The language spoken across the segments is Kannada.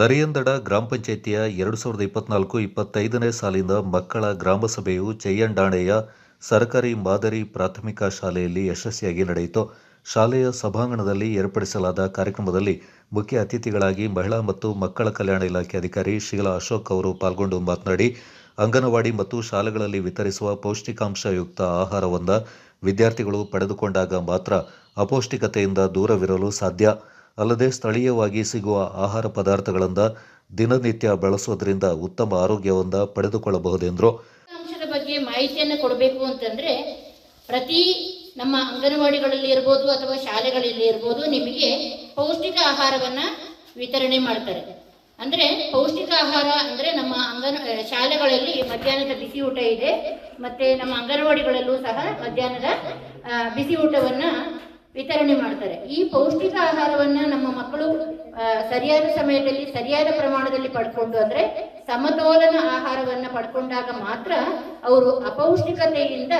ದರಿಯಂದಡ ಗ್ರಾಮ ಪಂಚಾಯಿತಿಯ ಎರಡು ಸಾವಿರದ ಇಪ್ಪತ್ನಾಲ್ಕು ಇಪ್ಪತ್ತೈದನೇ ಸಾಲಿನ ಮಕ್ಕಳ ಗ್ರಾಮ ಸಭೆಯು ಚೆಯ್ಯಂಡಾಣೆಯ ಸರ್ಕಾರಿ ಮಾದರಿ ಪ್ರಾಥಮಿಕ ಶಾಲೆಯಲ್ಲಿ ಯಶಸ್ವಿಯಾಗಿ ನಡೆಯಿತು. ಶಾಲೆಯ ಸಭಾಂಗಣದಲ್ಲಿ ಏರ್ಪಡಿಸಲಾದ ಕಾರ್ಯಕ್ರಮದಲ್ಲಿ ಮುಖ್ಯ ಅತಿಥಿಗಳಾಗಿ ಮಹಿಳಾ ಮತ್ತು ಮಕ್ಕಳ ಕಲ್ಯಾಣ ಇಲಾಖೆ ಅಧಿಕಾರಿ ಶೀಲಾ ಅಶೋಕ್ ಅವರು ಪಾಲ್ಗೊಂಡು ಮಾತನಾಡಿ, ಅಂಗನವಾಡಿ ಮತ್ತು ಶಾಲೆಗಳಲ್ಲಿ ವಿತರಿಸುವ ಪೌಷ್ಟಿಕಾಂಶಯುಕ್ತ ಆಹಾರವನ್ನು ವಿದ್ಯಾರ್ಥಿಗಳು ಪಡೆದುಕೊಂಡಾಗ ಮಾತ್ರ ಅಪೌಷ್ಟಿಕತೆಯಿಂದ ದೂರವಿರಲು ಸಾಧ್ಯ. ಅಲ್ಲದೆ ಸ್ಥಳೀಯವಾಗಿ ಸಿಗುವ ಆಹಾರ ಪದಾರ್ಥಗಳಿಂದ ದಿನನಿತ್ಯ ಬಳಸೋದ್ರಿಂದ ಉತ್ತಮ ಆರೋಗ್ಯವನ್ನು ಪಡೆದುಕೊಳ್ಳಬಹುದೆಂದರು ಅಂಶದ ಬಗ್ಗೆ ಮಾಹಿತಿಯನ್ನು ಕೊಡಬೇಕು ಅಂತಂದ್ರೆ ಪ್ರತಿ ನಮ್ಮ ಅಂಗನವಾಡಿಗಳಲ್ಲಿ ಇರ್ಬೋದು ಅಥವಾ ಶಾಲೆಗಳಲ್ಲಿ ಇರ್ಬೋದು ನಿಮಗೆ ಪೌಷ್ಟಿಕ ಆಹಾರವನ್ನು ವಿತರಣೆ ಮಾಡ್ತಾರೆ. ಅಂದ್ರೆ ಪೌಷ್ಟಿಕ ಆಹಾರ ಅಂದ್ರೆ ನಮ್ಮ ಅಂಗನ ಶಾಲೆಗಳಲ್ಲಿ ಮಧ್ಯಾಹ್ನದ ಬಿಸಿ ಊಟ ಇದೆ, ಮತ್ತೆ ನಮ್ಮ ಅಂಗನವಾಡಿಗಳಲ್ಲೂ ಸಹ ಮಧ್ಯಾಹ್ನದ ಬಿಸಿ ಊಟವನ್ನ ವಿತರಣೆ ಮಾಡ್ತಾರೆ. ಈ ಪೌಷ್ಟಿಕ ಆಹಾರವನ್ನ ನಮ್ಮ ಮಕ್ಕಳು ಸರಿಯಾದ ಸಮಯದಲ್ಲಿ, ಸರಿಯಾದ ಪ್ರಮಾಣದಲ್ಲಿ ಪಡ್ಕೊಂಡು ಅಂದ್ರೆ ಸಮತೋಲನ ಆಹಾರವನ್ನ ಪಡ್ಕೊಂಡಾಗ ಮಾತ್ರ ಅವರು ಅಪೌಷ್ಟಿಕತೆಯಿಂದ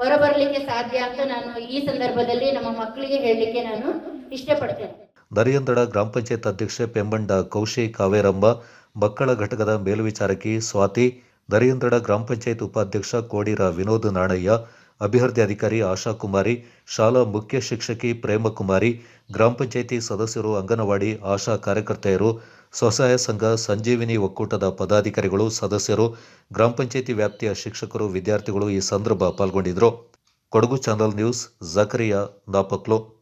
ಹೊರಬರಲಿಕ್ಕೆ ಸಾಧ್ಯ ಅಂತ ನಾನು ಈ ಸಂದರ್ಭದಲ್ಲಿ ನಮ್ಮ ಮಕ್ಕಳಿಗೆ ಹೇಳಲಿಕ್ಕೆ ನಾನು ಇಷ್ಟಪಡ್ತೇನೆ. ದರಿಯಂದಡ ಗ್ರಾಮ ಪಂಚಾಯತ್ ಅಧ್ಯಕ್ಷೆ ಪೆಂಬಂಡ ಕೌಶಿ ಕಾವೇರಂಬ ಮಕ್ಕಳ ಘಟಕದ ಮೇಲ್ವಿಚಾರಕಿ ಸ್ವಾತಿ ದರಿಯಂದಡ ಗ್ರಾಮ ಪಂಚಾಯತ್ ಉಪಾಧ್ಯಕ್ಷ ಕೋಡಿರ ವಿನೋದ್ ನಾಣಯ್ಯ ಅಭಿವೃದ್ಧಿ ಅಧಿಕಾರಿ ಆಶಾ ಕುಮಾರಿ, ಶಾಲಾ ಮುಖ್ಯ ಶಿಕ್ಷಕಿ ಪ್ರೇಮಕುಮಾರಿ ಗ್ರಾಮ ಪಂಚಾಯಿತಿ ಸದಸ್ಯರು ಅಂಗನವಾಡಿ ಆಶಾ ಕಾರ್ಯಕರ್ತೆಯರು, ಸ್ವಸಹಾಯ ಸಂಘ ಸಂಜೀವಿನಿ ಒಕ್ಕೂಟದ ಪದಾಧಿಕಾರಿಗಳು, ಸದಸ್ಯರು, ಗ್ರಾಮ ಪಂಚಾಯಿತಿ ವ್ಯಾಪ್ತಿಯ ಶಿಕ್ಷಕರು, ವಿದ್ಯಾರ್ಥಿಗಳು ಈ ಸಂದರ್ಭ ಪಾಲ್ಗೊಂಡಿದ್ದರು. Kodagu channel news, Zakaria Napoklu.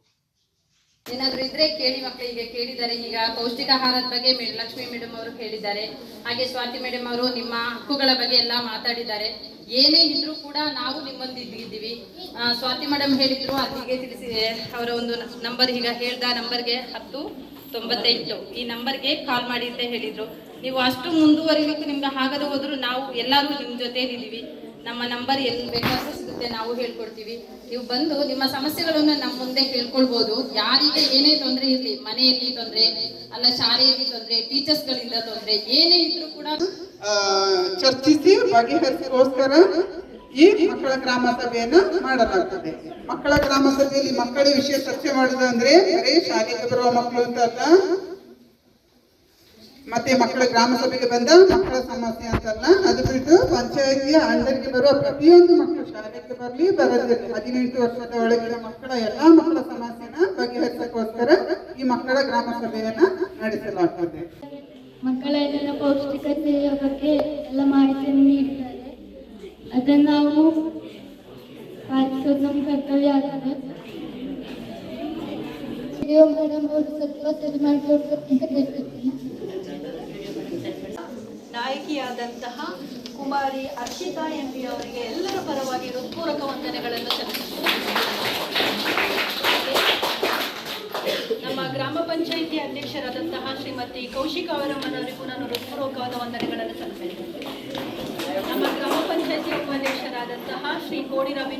ಏನಾದ್ರೂ ಇದ್ರೆ ಕೇಳಿ ಮಕ್ಕಳಿಗೆ ಕೇಳಿದ್ದಾರೆ. ಈಗ ಪೌಷ್ಟಿಕ ಆಹಾರದ ಬಗ್ಗೆ ಲಕ್ಷ್ಮಿ ಮೇಡಮ್ ಅವರು ಹೇಳಿದ್ದಾರೆ ಹಾಗೆ ಸ್ವಾತಿ ಮೇಡಮ್ ಅವರು ನಿಮ್ಮ ಹಕ್ಕುಗಳ ಬಗ್ಗೆ ಎಲ್ಲ ಮಾತಾಡಿದ್ದಾರೆ. ಏನೇ ಇದ್ರೂ ಕೂಡ ನಾವು ನಿಮ್ಮೊಂದಿದ್ದೀವಿ ಸ್ವಾತಿ ಮೇಡಮ್ ಹೇಳಿದ್ರು ಅಲ್ಲಿಗೆ ತಿಳಿಸಿ ಅವರ ಒಂದು ನಂಬರ್ ಈಗ ಹೇಳ್ದ ನಂಬರ್ಗೆ ಹತ್ತು ತೊಂಬತ್ತೆಂಟು. ಈ ನಂಬರ್ಗೆ ಕಾಲ್ ಮಾಡಿ ಅಂತ ಹೇಳಿದ್ರು. ನೀವು ಅಷ್ಟು ಮುಂದುವರಿಲಿಕ್ಕೆ ನಿಮ್ಗೆ ಆಗದೆ ಹೋದ್ರು ನಾವು ಎಲ್ಲರೂ ನಿಮ್ಮ ಜೊತೆಲಿದ್ದೀವಿ ನಮ್ಮ ನಂಬರ್ ಎಲ್ಲಿ ಬೇಕಾದ್ರೂ ಸಿಗುತ್ತೆ ನಾವು ಹೇಳ್ಕೊಡ್ತೀವಿ. ನೀವು ಬಂದು ನಿಮ್ಮ ಸಮಸ್ಯೆಗಳನ್ನು ನಮ್ಮ ಮುಂದೆ ಕೇಳ್ಕೊಳ್ಬೋದು ಯಾರಿಗೆ ಏನೇ ತೊಂದರೆ ಇರಲಿ, ಮನೆಯಲ್ಲಿ ತೊಂದರೆ, ಅಲ್ಲ ಶಾಲೆಯಲ್ಲಿ ತೊಂದರೆ, ಟೀಚರ್ಸ್ಗಳಿಂದ ತೊಂದರೆ, ಏನೇ ಇದ್ರೂ ಕೂಡ ಚರ್ಚಿಸಿ ಬಗೆಹರಿಸಿಗೋಸ್ಕರ ಈ ಮಕ್ಕಳ ಗ್ರಾಮ ಸಭೆಯನ್ನ ಮಾಡಲಾಗ್ತದೆ. ಮಕ್ಕಳ ಗ್ರಾಮ ಸಭೆಯಲ್ಲಿ ಮಕ್ಕಳ ವಿಷಯ ಚರ್ಚೆ ಮಾಡುದಂದ್ರೆ ಬರೀ ಶಾಲೆಗೆ ಬರುವ ಮಕ್ಕಳು ಅಂತ ಅಲ್ಲ, ಮತ್ತೆ ಮಕ್ಕಳ ಗ್ರಾಮ ಸಭೆಗೆ ಬಂದ ಮಕ್ಕಳ ಸಮಸ್ಯೆ ಅಂತಲ್ಲ ಅದು ಬಿಟ್ಟು ಪಂಚಾಯತಿಯ ಅಂಡರ್ಗೆ ಬರುವ ಪ್ರತಿಯೊಂದು ಮಕ್ಕಳು ಶಾಲೆಗೆ ಬರಲಿ ಬರದಿರಲಿ ಹದಿನೆಂಟು ವರ್ಷದ ಒಳಗಿನ ಮಕ್ಕಳ ಎಲ್ಲಾ ಮಕ್ಕಳ ಸಮಸ್ಯೆನ ಬಗೆಹರಿಸಕ್ಕೋಸ್ಕರ ಈ ಮಕ್ಕಳ ಗ್ರಾಮ ಸಭೆಯನ್ನ ನಡೆಸಲಾಗ್ತದೆ. ಮಕ್ಕಳ ಎಲ್ಲ ಪೌಷ್ಟಿಕತೆಯ ಬಗ್ಗೆ ಎಲ್ಲ ಮಾಹಿತಿಯನ್ನು ನೀಡಿದ್ದಾರೆ. ಅದನ್ನು ನಾವು ಪಾಲಿಸೋದು ನಮ್ಮ ಕರ್ತವ್ಯ ಆಗ್ತದೆ. ಸ್ವಲ್ಪ ಸರಿ ಮಾಡಿಕೊಡ್ಬೇಕು ಅಂತ ನಾಯಕಿಯಾದಂತಹ ಕುಮಾರಿ ಅರ್ಷಿತಾ ಎಂಪಿ ಅವರಿಗೆ ಎಲ್ಲರ ಪರವಾಗಿ ಹೃತ್ಪೂರ್ವಕ ವಂದನೆಗಳನ್ನು ನಮ್ಮ ಗ್ರಾಮ ಪಂಚಾಯಿತಿ ಅಧ್ಯಕ್ಷರಾದಂತಹ ಶ್ರೀಮತಿ ಕೌಶಿಕ್ ಅವರಮ್ಮನವರಿಗೂ ನಾನು ಹೃತ್ಪೂರ್ವಕವಾದ ವಂದನೆಗಳನ್ನು ಸಲ್ಲಿಸುತ್ತೇನೆ. ನಮ್ಮ ಗ್ರಾಮ ಪಂಚಾಯಿತಿ ಉಪಾಧ್ಯಕ್ಷರಾದಂತಹ ಶ್ರೀ ಕೋಡಿರ ವಿನೋದ್